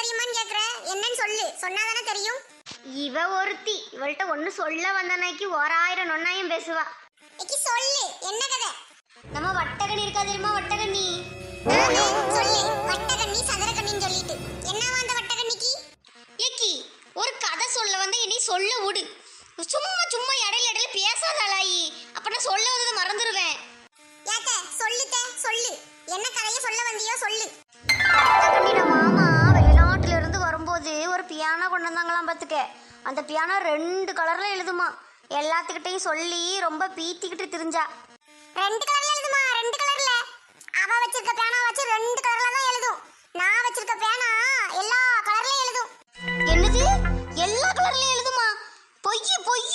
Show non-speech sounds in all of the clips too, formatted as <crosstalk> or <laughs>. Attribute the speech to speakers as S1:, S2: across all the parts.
S1: தெரியுமான்னு கேக்குற? என்னன்னு சொல்லு. சொன்னாதானே தெரியும்.
S2: இவ ஒருத்தி. இவள்கிட்ட ஒன்னு சொல்ல வந்தனைக்கு ஓராயிரம் நொன்னாயும் பேசுவா.
S1: சொல்லு. என்ன கதை?
S2: நம்ம வட்டகணி இருக்கா தெரியுமா? வட்டகண்ணி.
S1: ஆமா, சொல்லு. வட்டகண்ணி சதுரகண்ணின்னு சொல்லிட்டு. என்னவா அந்த வட்டகண்ணிக்கு?
S2: ஏக்கி ஒரு கதை சொல்ல வந்த என்னை சொல்ல விடு. சும்மா சும்மா இடையில இடையில பேசாத அலாயி அப்ப நான் சொல்ல வந்ததை மறந்துடுவேன்
S1: ஏத்த சொல்லுத்த சொல்லு. என்ன கதையை சொல்ல வந்தியோ சொல்லு.
S2: பியானோ கொண்டு வந்தாங்களாம் பார்த்துக்க. அந்த பியானோ ரெண்டு கலர்ல எழுதுமா. எல்லாத்துக்கிட்டையும் சொல்லி ரொம்ப பீத்திக்கிட்டு திரிஞ்சா.
S1: ரெண்டு கலர்ல எழுதுமா? ரெண்டு கலர்ல அவ வச்சிருக்க பேனா வச்சு ரெண்டு கலர்ல தான் எழுதும். நான் வச்சிருக்க பேனா எல்லா கலர்லயும் எழுதும்.
S2: என்னது? எல்லா கலர்லயும் எழுதுமா? பொய் பொய்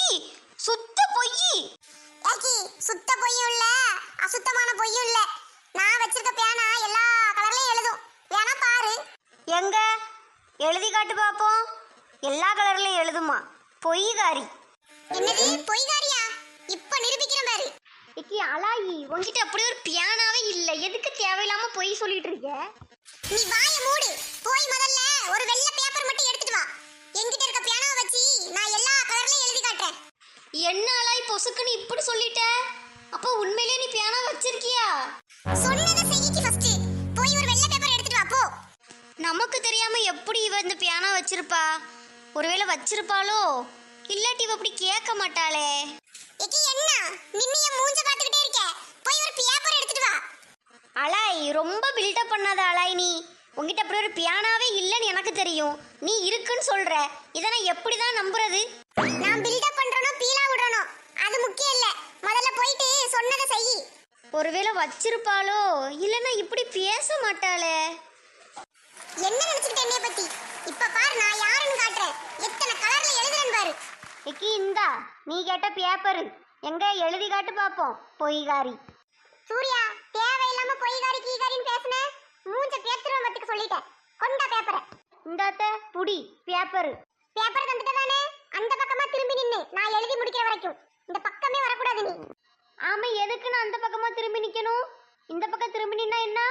S2: சுத்த பொய்
S1: சுத்த பொய்யும் இல்ல. அசுத்தமான பொய்யும் இல்ல. நான் வச்சிருக்க பேனா எல்லா கலர்லயும் எழுதும் வேணா பாரு
S2: எங்க எழுதி காட்டு பாப்போம். எல்லா கலர்லயும் எழுதுமா. பொய்காரி
S1: என்னது? பொய்காரியா இப்ப நிரூபிக்கிறேன் பாரு.
S2: இக்கி அலாயி உன்கிட்ட அப்படி ஒரு பியானாவே இல்ல. எதுக்கு தேவையில்லாம பொய் சொல்லிட்டு இருக்க?
S1: நீ வாய மூடு. போய் முதல்ல ஒரு வெள்ளை பேப்பர் மட்டும் எடுத்துட்டு வா. என்கிட்ட இருக்க பேனாவை வச்சு நான் எல்லா கலர்லயும் எழுதி காட்டுறேன்.
S2: என்ன அலாய் பொசுக்குன்னு இப்படி சொல்லிட்ட? அப்போ உண்மையிலேயே நீ பியானா வச்சிருக்கியா?
S1: சொன்னதை
S2: நமக்கு தெரியாம எப்படி இவ இந்த பியானா வச்சிருப்பா? ஒருவேளை வச்சிருப்பாளோ? இல்லாட்டி இவ அப்படி கேட்க மாட்டாளே.
S1: எக்கி என்ன? நின்னு என் மூஞ்ச பாத்துக்கிட்டே இருக்க. போய் ஒரு பேப்பர் எடுத்துட்டு வா.
S2: அலாய் ரொம்ப பில்டப் பண்ணாத அலாய் நீ. உங்ககிட்ட அப்படி ஒரு பியானாவே இல்லைன்னு எனக்கு தெரியும். நீ இருக்குன்னு சொல்ற. இதை நான் எப்படி தான் நம்புறது?
S1: நான் பில்டப் பண்றனோ பீலா விடுறனோ அது முக்கியம் இல்ல. முதல்ல போயிட்டு சொன்னதை செய்.
S2: ஒருவேளை வச்சிருப்பாளோ? இல்லைன்னா இப்படி பேச மாட்டாளே.
S1: என்ன நினைச்சுக்கிட்ட என்னைய பத்தி? இப்ப பாரு நான் யாருன்னு காட்டுறேன். எத்தனை கலர்ல எழுதுறேன்னு பாரு.
S2: இக்கி இந்தா நீ கேட்ட பேப்பரு எங்க எழுதி காட்டு பாப்போம் பொய்காரி
S1: சூர்யா தேவையில்லாம பொய்காரி கீகாரின்னு பேசுன? மூஞ்ச பேத்துருவ மத்துக்கு சொல்லிட்டேன். கொண்டா பேப்பரை
S2: இந்தாத்த புடி பேப்பரு
S1: பேப்பர் தந்துட்டு தானே? அந்த பக்கமா திரும்பி நின்னு நான் எழுதி முடிக்கிற வரைக்கும். இந்த பக்கமே வரக்கூடாது நீ.
S2: ஆமா எதுக்கு நான் அந்த பக்கமா திரும்பி நிக்கணும்? இந்த பக்கம் திரும்பி நின்னா என்ன?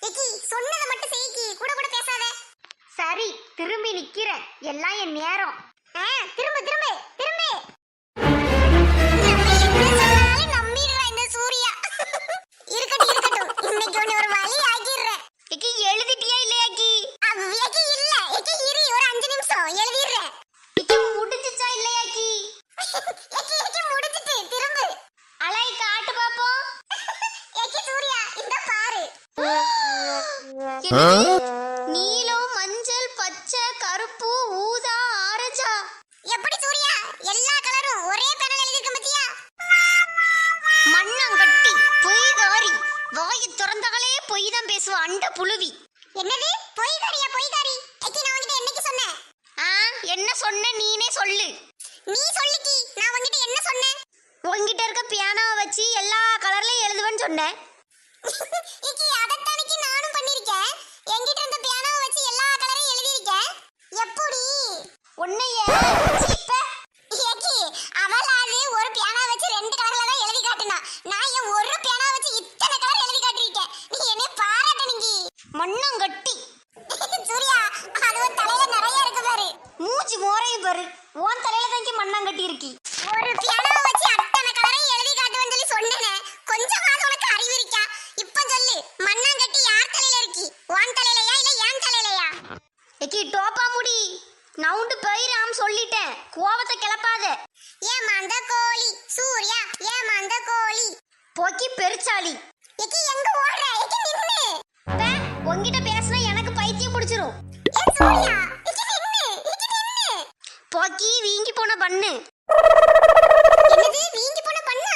S1: எக்கி சொன்னதை மட்டும் செய்கி கூட கூட பேசாத.
S2: சரி திரும்பி நிக்கிறேன். எல்லாம் என் நேரம்.
S1: ஆ, திரும்ப திரும்ப.
S2: நீலம் மஞ்சள் பச்சை கருப்பு ஊதா ஆரஞ்சா.
S1: எப்படி சூர்யா? எல்லா கலரும் ஒரே பேனல் எழுதிருக்க பத்தியா
S2: மண்ணங்கட்டி பொய்காரி. வாயை திறந்தாலே பொய் தான் பேசுவா அண்ட புழுவி.
S1: என்னது? பொய்காரியா பொய்காரி? எக்கி நான் உன்கிட்ட என்னைக்கு சொன்னேன்?
S2: ஆ என்ன சொன்ன நீனே சொல்லு.
S1: நீ சொல்லிக்கி நான் உன்கிட்ட என்ன சொன்னேன்?
S2: உன்கிட்ட இருக்க பியானோவை வச்சு எல்லா கலர்லயும் எழுதுவேன்னு சொன்னேன். <laughs>
S1: இக்கி அதத்தானிக்கு நானும் பண்ணிருக்கேன் என்கிட்ட இருந்த பியானோவை வச்சு எல்லா கலரையும் எழுதியிருக்கேன் எப்படி
S2: உன்னைய சீப்ப.
S1: ஏக்கி அவளாது ஒரு பியானோ வச்சு ரெண்டு கலர்ல தான் எழுதி காட்டுனா நான் என் ஒரு பியானோ வச்சு இத்தனை கலர் எழுதி காட்டிருக்கேன் நீ என்னை பாராட்டணுங்கி
S2: மண்ணங்கட்டி
S1: சூர்யா அது ஒரு தலையில நிறைய இருக்கு பாரு
S2: மூஞ்சி மோரையும் பாரு உன் தலையில தாங்கி மண்ணங்கட்டி இருக்கி
S1: ஒரு பியானோ வச்சு அத்தனை கலரையும் எழுதி காட்டுவேன்னு சொல்லி சொன்னேனே. கொஞ்சமாவது உனக்கு அறிவு இருக்கா? இப்ப சொல்லு மண்ணாங்கட்டி யார் தலையில இருக்கி? உன் தலையிலயா இல்ல என் தலையிலயா?
S2: எக்கி டோப்பா முடி. நவுண்டு போயிராம் சொல்லிட்டேன். கோவத்தை கிளப்பாத.
S1: ஏமாந்த கோழி. சூர்யா ஏமாந்த கோழி.
S2: போக்கி பெருச்சாளி.
S1: எக்கி எங்க ஓடுற? எக்கி நின்னு.
S2: பே, உன்கிட்ட பேசினா எனக்கு பைத்தியம் பிடிச்சிரும்.
S1: ஏ சூர்யா. வீங்கி போன பண்ணு.
S2: என்னது? வீங்கி போன பண்ணா?